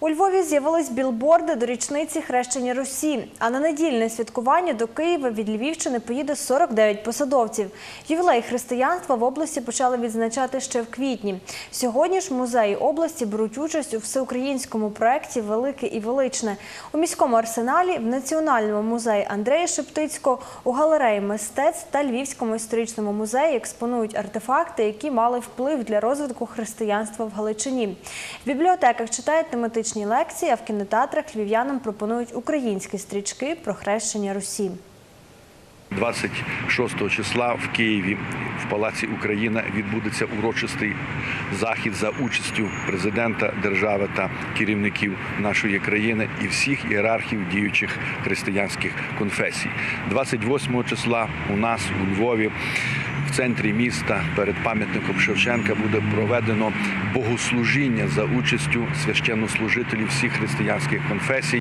У Львові з'явились білборди до річниці хрещення Русі. А на недільне святкування до Києва від Львівщини поїде 49 посадовців. Ювілей християнства в області почали відзначати ще в квітні. Сьогодні ж музеї області беруть участь у всеукраїнському проєкті Велике і величне у міському арсеналі, в Національному музеї Андрея Шептицького, у галереї мистецтв та Львівському історичному музеї експонують артефакти, які мали вплив для розвитку християнства в Галичині. В бібліотеках читають тематичні лекції, а в кінотеатрах львів'янам пропонують українські стрічки про хрещення Русі. 26 числа в Києві в Палаці Україна відбудеться урочистий захід за участю президента держави та керівників нашої країни і всіх ієрархів діючих християнських конфесій. 28 числа у нас у Львові. В центрі міста перед пам'ятником Шевченка буде проведено богослужіння за участю священнослужителів всіх християнських конфесій.